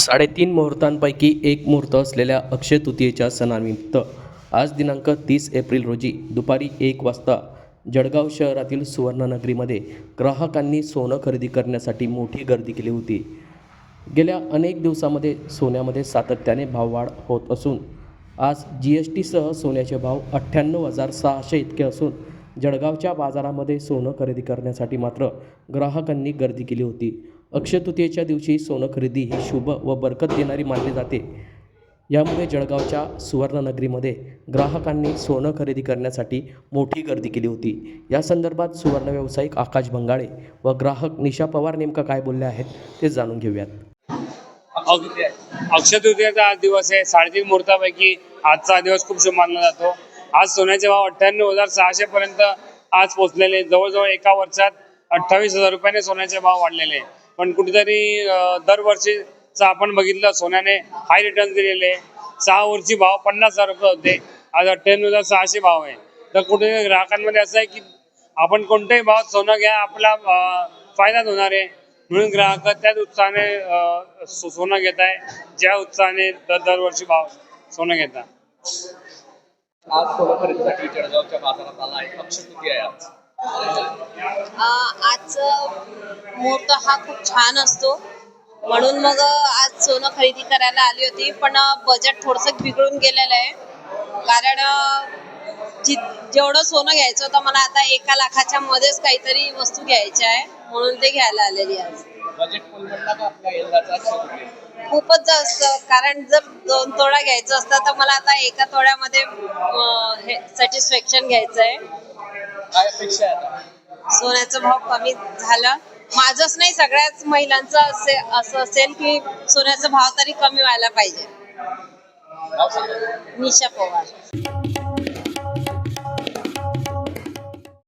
साडेतीन मुहूर्तांपैकी एक मुहूर्त असलेल्या अक्षय तृतीयेच्या सणानिमित्त आज दिनांक तीस एप्रिल रोजी दुपारी एक वाजता जळगाव शहरातील सुवर्णनगरीमध्ये ग्राहकांनी सोनं खरेदी करण्यासाठी मोठी गर्दी केली होती. गेल्या अनेक दिवसामध्ये सोन्यामध्ये सातत्याने भाववाढ होत असून आज जी एस टीसह सोन्याचे भाव अठ्ठ्याण्णव हजार सहाशे इतके असून जळगावच्या बाजारामध्ये सोनं खरेदी करण्यासाठी मात्र ग्राहकांनी गर्दी केली होती. अक्षतृतीयेच्या दिवशी सोनं खरेदी ही शुभ व बरकत देणारी मानली जाते. यामुळे जळगावच्या सुवर्णनगरीमध्ये ग्राहकांनी सोनं खरेदी करण्यासाठी मोठी गर्दी केली होती. या संदर्भात सुवर्ण व्यावसायिक आकाश बंगाळे व ग्राहक निशा पवार नेमकं काय बोलले आहेत ते जाणून घेऊयात. अग- अक्षय तृतीयाचा आज दिवस आहे. साडेतीन मुहूर्तापैकी आजचा दिवस खूप शुभ मानला जातो. आज सोन्याचे भाव अठ्ठ्याण्णव हजार सहाशे पर्यंत आज पोहोचलेले जवळजवळ एका वर्षात अठ्ठावीस हजार रुपयाने सोन्याचे भाव वाढलेले पण कुठेतरी अं, दरवर्षीचं आपण बघितलं सोन्याने हाय रिटर्न दिलेले सहा वर्षी भाव पन्नास हजार रुपये होते. आज अठ्ठ्याण्णव हजार सहाशे भाव आहे. तर कुठे ग्राहकांमध्ये असं आहे की आपण कोणत्याही भावात सोनं घ्या आपला फायदाच होणार आहे. म्हणून ग्राहक त्याच उत्साहाने सोनं घेत आहे. ज्या उत्साहाने दर दरवर्षी भाव सोनं घेतात. आज सोनं खरेदीसाठी जळगावच्या बाजारात आला आहे. पक्ष किती आहे आज. आजचं मुहूर्त हा खूप छान असतो. म्हणून मग आज सोनं खरेदी करायला आली होती पण बजेट थोडंसं बिघडून गेलेलं आहे. कारण जि जेवढं सोनं घ्यायचं होतं मला आता एका लाखाच्या मध्येच काहीतरी वस्तू घ्यायच्या आहे म्हणून ते घ्यायला आलेली आहे आज. बजेट परवडला का आपल्या यंदाचा? अक्षय तृतीया खूपच जास्त कारण जर दोन तोळा घ्यायचं असतं तर मला आता एका तोळ्यामध्ये अं, हे सॅटिस्फॅक्शन घ्यायचं आहे काय अपेक्षा आहे आता? सोन्याचा भाव कमी झाला. माझंच नाही सगळ्याच महिलांचं असे असं असेल की सोन्याचा भाव तरी कमी व्हायला पाहिजे. नाव सांगा. निशा पवार.